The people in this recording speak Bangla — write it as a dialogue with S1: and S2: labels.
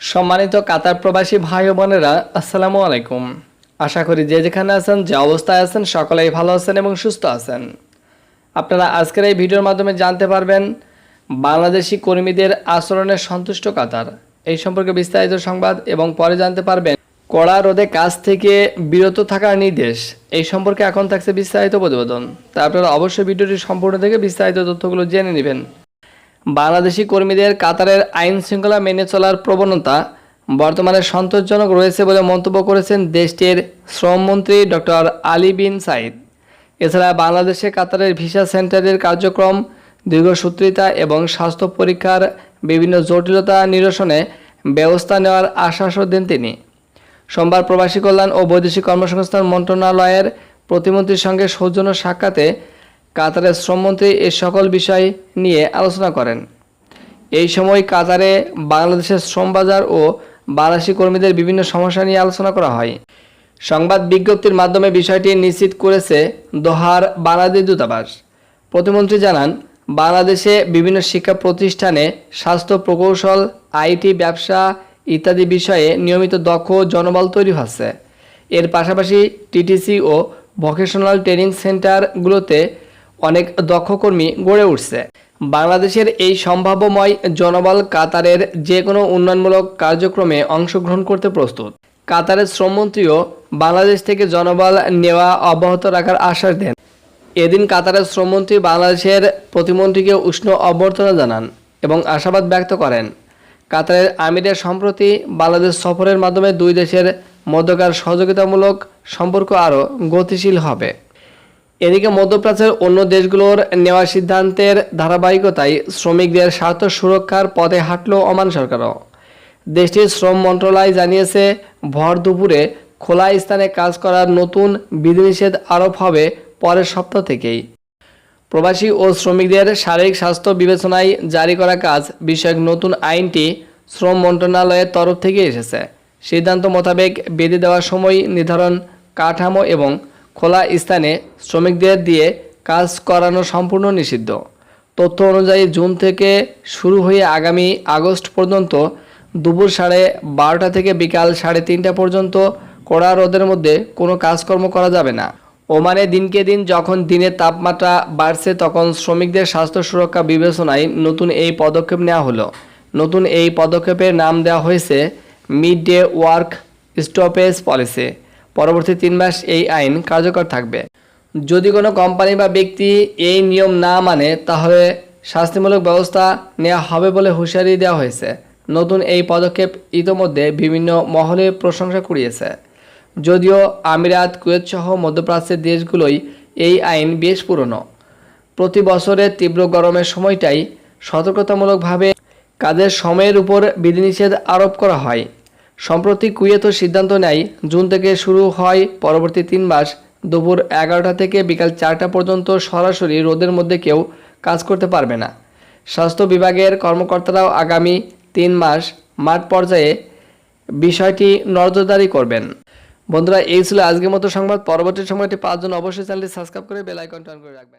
S1: সম্মানিত কাতার প্রবাসী ভাই ও বোনেরা, আসসালামু আলাইকুম। আশা করি যে যেখানে আছেন, যে অবস্থায় আছেন, সকলেই ভালো আছেন এবং সুস্থ আছেন। আপনারা আজকের এই ভিডিওর মাধ্যমে জানতে পারবেন, বাংলাদেশি কর্মীদের আচরণে সন্তুষ্ট কাতার। এই সম্পর্কে বিস্তারিত সংবাদ এবং পরে জানতে পারবেন, কড়া রোদে কাজ থেকে বিরত থাকার নির্দেশ। এই সম্পর্কে এখন থাকছে বিস্তারিত প্রতিবেদন। তা আপনারা অবশ্যই ভিডিওটি সম্পূর্ণ থেকে বিস্তারিত তথ্যগুলো জেনে নেবেন। বাংলাদেশি কর্মীদের কাতারের আইন শৃঙ্খলা মেনে চলার প্রবণতা বর্তমানে সন্তোষজনক রয়েছে বলে মন্তব্য করেছেন দেশটির শ্রমমন্ত্রী ডক্টর আলী বিন সাইদ এছাড়া বাংলাদেশে কাতারের ভিসা সেন্টারের কার্যক্রম দীর্ঘসূত্রিতা এবং স্বাস্থ্য পরীক্ষার বিভিন্ন জটিলতা নিরসনে ব্যবস্থা নেওয়ার আশ্বাসও দেন তিনি। সোমবার প্রবাসী কল্যাণ ও বৈদেশিক কর্মসংস্থান মন্ত্রণালয়ের প্রতিমন্ত্রীর সঙ্গে সৌজন্য সাক্ষাতে কাতারের শ্রমমন্ত্রী এ সকল বিষয় নিয়ে আলোচনা করেন। এই সময় কাতারে বাংলাদেশের শ্রম বাজার ও বাংলাদেশি কর্মীদের বিভিন্ন সমস্যা নিয়ে আলোচনা করা হয়। সংবাদ বিজ্ঞপ্তির মাধ্যমে বিষয়টি নিশ্চিত করেছে দোহার বাংলাদেশ দূতাবাস। প্রতিমন্ত্রী জানান, বাংলাদেশে বিভিন্ন শিক্ষা প্রতিষ্ঠানে স্বাস্থ্য প্রকৌশল, আইটি, ব্যবসা ইত্যাদি বিষয়ে নিয়মিত দক্ষ জনবল তৈরি হচ্ছে। এর পাশাপাশি টিটিসি ও ভোকেশনাল ট্রেনিং সেন্টারগুলোতে অনেক দক্ষ কর্মী গড়ে উঠছে। বাংলাদেশের এই সম্ভাব্যময় জনবল কাতারের যে কোনো উন্নয়নমূলক কার্যক্রমে অংশগ্রহণ করতে প্রস্তুত। কাতারের শ্রমমন্ত্রীও বাংলাদেশ থেকে জনবল নেওয়া অব্যাহত রাখার আশ্বাস দেন। এদিন কাতারের শ্রমমন্ত্রী বাংলাদেশের প্রতিমন্ত্রীকে উষ্ণ অভ্যর্থনা জানান এবং আশাবাদ ব্যক্ত করেন। কাতারের আমিরের সম্প্রতি বাংলাদেশ সফরের মাধ্যমে দুই দেশের মধ্যকার সহযোগিতামূলক সম্পর্ক আরও গতিশীল হবে। এদিকে মধ্যপ্রাচ্যের অন্য দেশগুলোর নেওয়া সিদ্ধান্তের ধারাবাহিকতায় শ্রমিকদের স্বার্থ সুরক্ষার পথে হাঁটল ওমান সরকারও। দেশটির শ্রম মন্ত্রণালয় জানিয়েছে, ভর দুপুরে খোলা স্থানে কাজ করার নতুন বিধিনিষেধ আরোপ হবে পরের সপ্তাহ থেকেই। প্রবাসী ও শ্রমিকদের শারীরিক স্বাস্থ্য বিবেচনায় জারি করা কাজ বিষয়ক নতুন আইনটি শ্রম মন্ত্রণালয়ের তরফ থেকে এসেছে। সিদ্ধান্ত মোতাবেক বেঁধে দেওয়ার সময় নির্ধারণ, কাঠামো এবং খোলা স্থানে শ্রমিকদের দিয়ে কাজ করানো সম্পূর্ণ নিষিদ্ধ। তথ্য অনুযায়ী জুন থেকে শুরু হয়ে আগামী আগস্ট পর্যন্ত দুপুর সাড়ে বারোটা থেকে বিকাল সাড়ে তিনটা পর্যন্ত কড়া রোদের মধ্যে কোনো কাজকর্ম করা যাবে না। ওমানে দিনকে দিন যখন দিনের তাপমাত্রা বাড়ছে, তখন শ্রমিকদের স্বাস্থ্য সুরক্ষা বিবেচনায় নতুন এই পদক্ষেপ নেওয়া হলো। নতুন এই পদক্ষেপের নাম দেওয়া হয়েছে mid day work stoppage policy. পরবর্তী তিন মাস এই আইন কার্যকর থাকবে। যদি কোনো কোম্পানি বা ব্যক্তি এই নিয়ম না মানে তাহলে শাস্তিমূলক ব্যবস্থা নেওয়া হবে বলে হুঁশিয়ারি দেওয়া হয়েছে। নতুন এই পদক্ষেপ ইতোমধ্যে বিভিন্ন মহলে প্রশংসা কুড়িয়েছে। যদিও আমিরাত, কুয়েত সহ মধ্যপ্রাচ্যের দেশগুলোই এই আইন বেশ পুরনো। প্রতি বছরের তীব্র গরমের সময়টাই সতর্কতামূলকভাবে কাজের সময়ের উপর বিধিনিষেধ আরোপ করা হয়। সম্প্রতি কুয়েতও সিদ্ধান্ত নেয়, জুন থেকে শুরু হয় পরবর্তী তিন মাস। দুপুর এগারোটা থেকে বিকাল চারটা পর্যন্ত সরাসরি রোদের মধ্যে কেউ কাজ করতে পারবে না। স্বাস্থ্য বিভাগের কর্মকর্তারাও আগামী তিন মাস মাঠ পর্যায়ে বিষয়টি নজরদারি করবেন। বন্ধুরা, এই ছিল আজকের মতো সংবাদ। পরবর্তী সময়টি পাঁচজন অবশ্যই চ্যানেলটি সাবস্ক্রাইব করে বেল আইকনটা অন করে রাখবেন।